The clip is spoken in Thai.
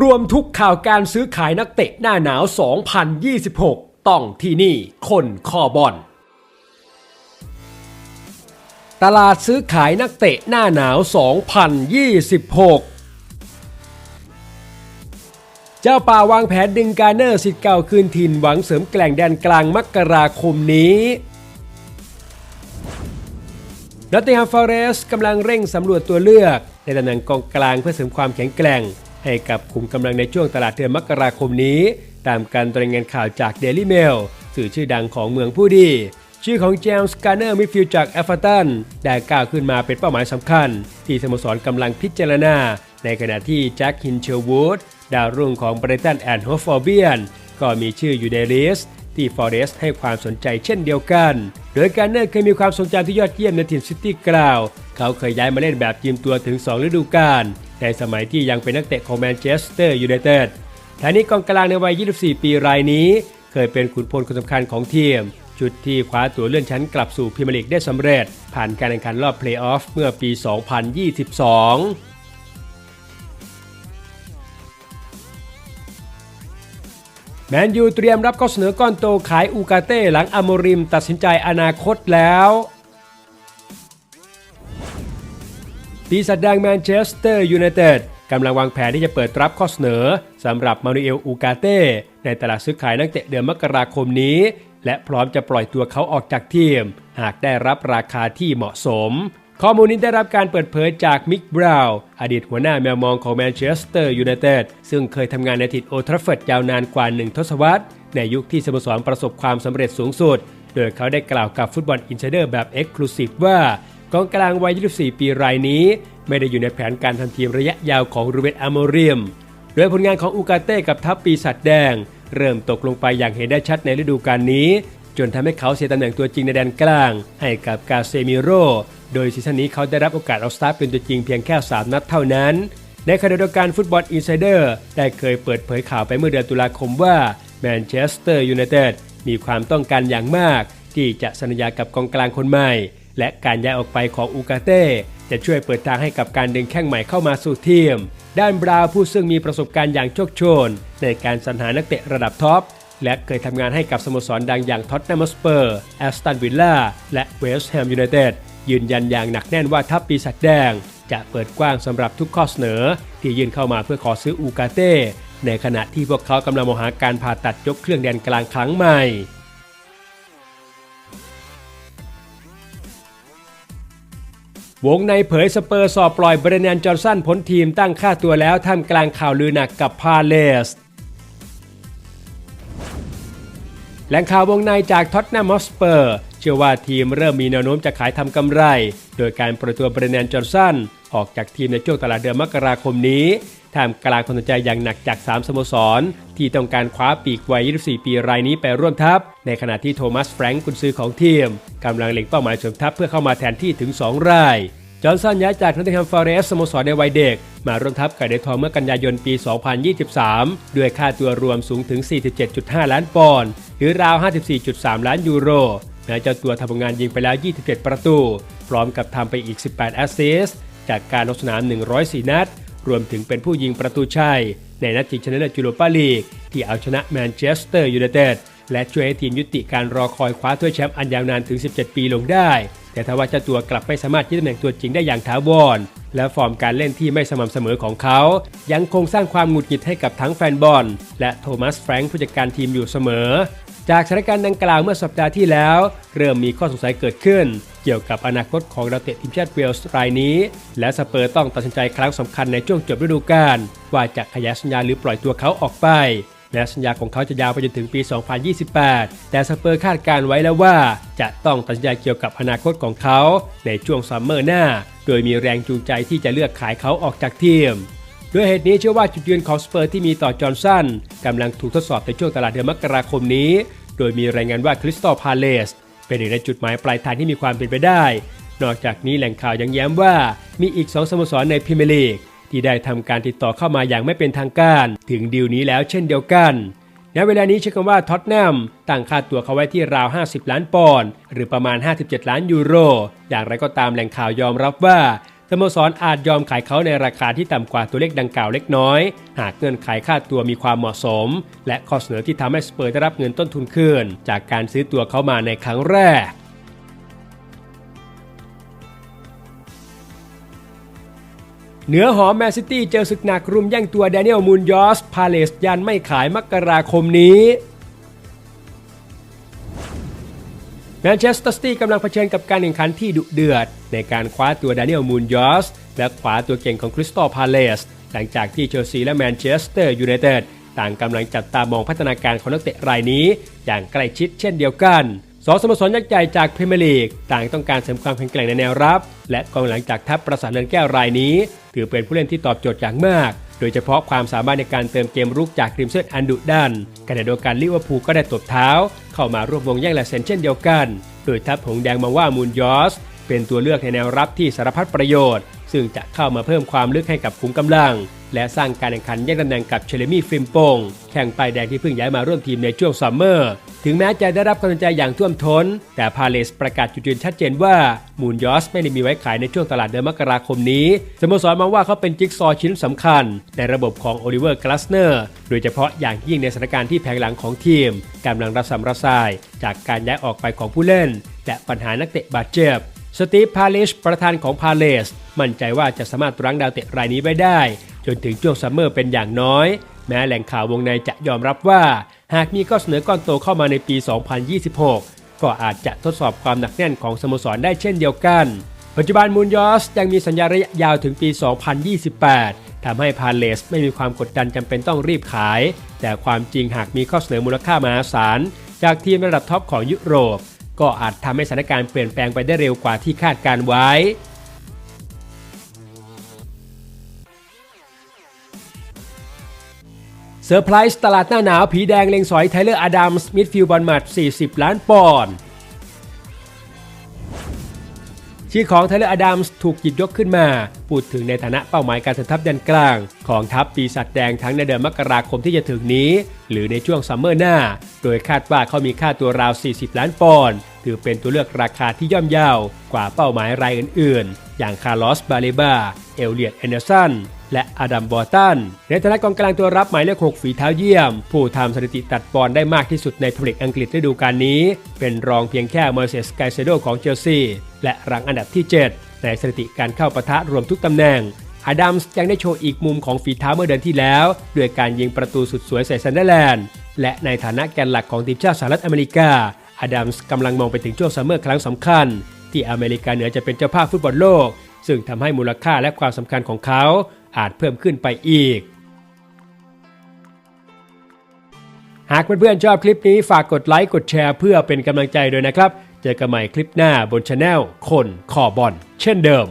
รวมทุกข่าวการซื้อขายนักเตะหน้าหนาว 2026 ต้องที่นี่ คนคอบอลตลาดซื้อขายนักเตะหน้าหนาว 2026เจ้าป่าวางแผนดึงการเนอร์สิทธิ์เก่าคืนถิ่นหวังเสริมแกล่งแดนกลางมกราคมนี้นอตติงแฮมฟอเรสต์กำลังเร่งสำรวจตัวเลือกในตำแหน่งกองกลางเพื่อเสริมความแข็งแกร่ง ให้กับขุมกำลังในช่วงตลาดเดือนมกราคมนี้ ตามการรายงานข่าวจาก Daily Mail สื่อชื่อดังของเมืองผู้ดี ชื่อของเจมส์การ์เนอร์มิฟิลจากเอฟเวอร์ตันได้ก้าวขึ้นมาเป็นเป้าหมายสำคัญ ที่สโมสรกำลังพิจารณา ในขณะที่แจ็คฮินเชลวูดดาวรุ่งของบรตันแอนด์โฮฟอร์เบียนก็มีชื่ออยู่ในลิสต์ที่ฟอเรสต์ให้ความสนใจเช่นเดียวกัน โดยการเนอร์เคยมีความทรงจำที่ยอดเยี่ยมในทีมซิตี้กล่าว เขาเคยย้ายมาเล่นแบบทีมตัวถึง 2 ฤดูกาล ในสมัยที่ยังเป็นนักเตะของแมนเชสเตอร์ยูไนเต็ดทานี้กองกลางในวัย 24 ปีรายนี้ เคยเป็นขุนพลคนสำคัญของทีม จุดที่คว้าตัวเลื่อนชั้นกลับสู่พรีเมียร์ลีกได้สำเร็จ ผ่านการแข่งขันรอบเพลย์ออฟเมื่อปี 2022แมนยูเตรียมรับข้อเสนอก้อนโตขายอูกาเต้หลังอโมริมตัดสินใจอนาคตแล้ว ปีศาจแดงแมนเชสเตอร์ยูไนเต็ดกำลังวางแผนที่จะเปิดรับข้อเสนอสำหรับมานูเอลอูกาเต้ในตลาดซื้อขายนักเตะเดือนมกราคมนี้ และพร้อมจะปล่อยตัวเขาออกจากทีม หากได้รับราคาที่เหมาะสม ข้อมูลนี้ได้รับการเปิดเผยจากมิกบราวอดีตหัวหน้าแมวมองของแมนเชสเตอร์ยูไนเต็ดซึ่งเคยทำงานในถิ่นโอทราฟเฟิร์ดยาวนานกว่าหนึ่งทศวรรษ ในยุคที่สโมสรประสบความสำเร็จสูงสุด โดยเขาได้กล่าวกับฟุตบอลอินไซเดอร์แบบเอ็กซ์คลูซีฟว่า กองกลางวัย 24 ปีรายนี้ ไม่ได้อยู่ในแผนการทำทีมระยะยาวของรูเบนอโมเรียม โดยผลงานของอูกาเต้กับทัพปีศาจแดง เริ่มตกลงไปอย่างเห็นได้ชัดในฤดูกาลนี้ จนทำให้เขาเสียตำแหน่งตัวจริงในแดนกลาง ให้กับกาเซมิโร โดยซีซั่นนี้เขาได้รับโอกาสเอาสตาร์ทเป็นตัวจริงเพียงแค่ 3 นัดเท่านั้น ในขณะเดียวกันฟุตบอลอินไซเดอร์ได้เคยเปิดเผยข่าวไปเมื่อเดือนตุลาคมว่าแมนเชสเตอร์ยูไนเต็ดมีความต้องการอย่างมาก ที่จะสัญญากับกองกลางคนใหม่ และการย้ายออกไปของอูกาเต้จะช่วยเปิดทางให้กับการดึงแข้งใหม่เข้ามาสู่ทีม ด้านบราวผู้ซึ่งมีประสบการณ์อย่างโชคโชน ในการสรรหานักเตะระดับท็อป และเคยทำงานให้กับสโมสรดังอย่างท็อตแนมสเปอร์แอสตันวิลล่าและเวสต์แฮมยูไนเต็ดยืนยันอย่างหนักแน่นว่าทัพปีศาจแดง จะเปิดกว้างสำหรับทุกข้อเสนอ ที่ยื่นเข้ามาเพื่อขอซื้ออูกาเต้ในขณะที่พวกเขากำลังมองหาการผ่าตัดยกเครื่องแดนกลางครั้งใหม่ วงในเผยสเปอร์สอบปล่อยเบรเนนจอร์สันพ้นทีมตั้งค่าตัวแล้วท่ามกลางข่าวลือหนักกับพาเลสแหล่งข่าววงในจากท็อตแนมฮอสเปอร์เชื่อว่าทีมเริ่มมีแนวโน้มจะขายทำกำไร โดยการปล่อยตัวเบรเนนจอร์สันออกจากทีมในช่วงตลาดเดือนมกราคมนี้ท่ามกลางความสนใจอย่างหนักจาก 3 สโมสร ที่ต้องการคว้าปีกวัย 24 ปีรายนี้ไปร่วมทัพ ในขณะที่โทมัสแฟรงก์กุนซือของทีมกำลังเล็งเป้าหมายเสริมทัพเพื่อเข้ามาแทนที่ถึง 2 ราย จอห์นสันย้ายจากนอตติงแฮมฟอเรสสโมสรในวัยเด็ก มาร่วมทัพกับเดทองเมื่อกันยายนปี 2023 ด้วยค่าตัวรวมสูงถึง 47.5 ล้านปอนด์หรือราว 54.3 ล้านยูโรแม้เจ้าตัวทำผลงานยิงไปแล้ว 27 ประตู พร้อมกับทำไปอีก 18 แอสซิสต์จากการลงสนาม 104 นัด รวมถึงเป็นผู้ยิงประตูชัย ในนัดชิงชนะเลิศยูโรปาลีก ที่เอาชนะแมนเชสเตอร์ยูไนเต็ด และช่วยให้ทีมยุติการรอคอยคว้าถ้วยแชมป์อันยาวนานถึง 17 ปีลงได้ แต่ทว่าเจ้าตัวกลับไม่สามารถยึดตำแหน่งตัวจริงได้อย่างถาวร และฟอร์มการเล่นที่ไม่สม่ำเสมอของเขา ยังคงสร้างความหงุดหงิดให้กับทั้งแฟนบอล และโทมัสแฟรงค์ผู้จัดการทีมอยู่เสมอ จากสถานการณ์ดังกล่าวเมื่อสัปดาห์ที่แล้ว เริ่มมีข้อสงสัยเกิดขึ้น เกี่ยวกับอนาคตของนักเตะทีมชาติเวลส์รายนี้ และสเปอร์ต้องตัดสินใจครั้งสำคัญในช่วงจบฤดูกาลว่าจะขยายสัญญาหรือปล่อยตัวเขาออกไป แม้สัญญาของเขาจะยาวไปจนถึงปี 2028 แต่สเปอร์คาดการไว้แล้วว่า จะต้องตัดสินใจเกี่ยวกับอนาคตของเขา ในช่วงซัมเมอร์หน้า โดยมีแรงจูงใจที่จะเลือกขายเขาออกจากทีมด้วยเหตุนี้เชื่อว่าจุดยืนของสเปอร์ที่มีต่อจอห์นสันกำลังถูกทดสอบในช่วงตลาดเดือนมกราคมนี้ โดยมีรายงานว่าคริสตัลพาเลสเป็นหนึ่งในจุดหมายปลายทางที่มีความเป็นไปได้ นอกจากนี้แหล่งข่าวยังแย้มว่ามีอีก 2 สโมสรในพรีเมียร์ลีก ที่ได้ทำการติดต่อเข้ามาอย่างไม่เป็นทางการ ถึงดีลนี้แล้วเช่นเดียวกันณเวลานี้เชื่อกันว่าท็อตแนมตั้งค่าตัวเขาไว้ที่ราว 50 ล้านปอนด์หรือประมาณ 57 ล้านยูโร อย่างไรก็ตามแหล่งข่าวยอมรับว่าสโมสรอาจยอมขายเขาในราคาที่ต่ำกว่าตัวเลขดังกล่าวเล็กน้อย หากเงื่อนไขค่าตัวมีความเหมาะสม และข้อเสนอที่ทำให้สเปอร์ได้รับเงินต้นทุนคืนจากการซื้อตัวเขามาในครั้งแรก เหนือหอมแมนซิตี้เจอศึกหนักรุมแย่งตัวแดเนียลมูนยอส พาเลสยันไม่ขายมกราคมนี้แมนเชสเตอร์ซิตี้กำลังเผชิญกับการแข่งขันที่ดุเดือด ในการคว้าตัวแดเนียลมูนยอส และขวาตัวเก่งของคริสตัลพาเลส หลังจากที่เชลซีและแมนเชสเตอร์ยูไนเต็ดต่างกำลังจับตามองพัฒนาการของนักเตะรายนี้ อย่างใกล้ชิดเช่นเดียวกัน สองสโมสรยักษ์ใหญ่จากพรีเมียร์ลีกต่างต้องการเสริมความแข็งแกร่งในแนวรับ และกองหลังจากทัพประสานเรือนแก้วรายนี้ ถือเป็นผู้เล่นที่ตอบโจทย์อย่างมาก โดยเฉพาะความสามารถในการเติมเกมรุกจากครีมเซนอันดุดันขณะเดียวกันลิเวอร์พูลก็ได้ตบเท้า เข้ามาร่วมวงแย่งลายเซ็นเช่นเดียวกัน โดยทัพหงแดงมองว่ามูนยอสเป็นตัวเลือกในแนวรับที่สารพัดประโยชน์ ซึ่งจะเข้ามาเพิ่มความลึกให้กับขุมกำลัง และสร้างการแข่งขันแย่งตำแหน่งกับเชเลมี่ฟิมโปงแข่งปลายแดงที่เพิ่งย้ายมาร่วมทีมในช่วงซัมเมอร์ ถึงแม้จะได้รับกำลังใจอย่างท่วมท้น แต่พาเลสประกาศจุดยืนชัดเจนว่ามูนยอสไม่ได้มีไว้ขายในช่วงตลาดเดือนมกราคมนี้สโมสรมองว่าเขาเป็นจิ๊กซอชิ้นสำคัญ ในระบบของโอลิเวอร์กลาสเนอร์โดยเฉพาะอย่างยิ่งในสถานการณ์ที่แผงหลังของทีมกำลังระสำระสาย จากการย้ายออกไปของผู้เล่น และปัญหานักเตะบาดเจ็บสตีฟพาเลิชประธานของพาเลสมั่นใจว่าจะสามารถรั้งดาวเตะรายนี้ไว้ได้ จนถึงช่วงซัมเมอร์เป็นอย่างน้อย แม้แหล่งข่าววงในจะยอมรับว่า หากมีข้อเสนอก้อนโตเข้ามาในปี 2026 ก็อาจจะทดสอบความหนักแน่นของสโมสรได้เช่นเดียวกัน ปัจจุบันมูนยอสยังมีสัญญาระยะยาวถึงปี 2028 ทำให้พาเลสไม่มีความกดดันจำเป็นต้องรีบขาย แต่ความจริงหากมีข้อเสนอมูลค่ามหาศาลจากทีมระดับท็อปของยุโรป ก็อาจทำให้สถานการณ์เปลี่ยนแปลงไปได้เร็วกว่าที่คาดการไว้ เซอร์ไพรส์ตลาดหน้าหนาวผีแดงเลงสอยไทเลอร์อดัมส์มิดฟิลด์บอลมัด 40 ล้านปอนด์ชื่อของไทเลอร์อดัมส์ถูกหยิบยกขึ้นมา พูดถึงในฐานะเป้าหมายการเสริมทัพยันกลาง ของทัพปีศาจแดงทั้งในเดือนมกราคมที่จะถึงนี้ หรือในช่วงซัมเมอร์หน้า โดยคาดว่าเขามีค่าตัวราว 40 ล้านปอนด์ถือเป็นตัวเลือกราคาที่ย่อมเยาวกว่าเป้าหมายรายอื่น ๆ อย่างคาร์ลอสบาเลบาเอลเลียตแอนเดอร์สัน และอดัมบอร์ตัน ในฐานะกองกลางตัวรับหมายเลข 6 ฝีเท้าเยี่ยม ผู้ทำสถิติตัดบอลได้มากที่สุดในพรีเมียร์ลีกอังกฤษฤดูกาลนี้ เป็นรองเพียงแค่เมอร์เซสไกเซโดของเชลซีและรังอันดับที่ 7 ในสถิติการเข้าปะทะรวมทุกตำแหน่งอดัมส์ยังได้โชว์อีกมุมของฝีเท้าเมื่อเดือนที่แล้วด้วยการยิงประตูสุดสวยใส่ซันเดอร์แลนด์และในฐานะแกนหลักของทีมชาติสหรัฐอเมริกาอดัมส์กำลังมองไปถึงช่วงซัมเมอร์ครั้งสำคัญ ที่อเมริกาเหนือจะเป็นเจ้าภาพฟุตบอลโลก ซึ่งทำให้มูลค่าและความสำคัญของเขา อาจเพิ่มขึ้นไปอีก หากเพื่อนๆชอบคลิปนี้ฝากกดไลค์กดแชร์เพื่อเป็นกำลังใจด้วยนะครับ เจอกันใหม่คลิปหน้าบนช anel คนขอบอลเช่นเดิม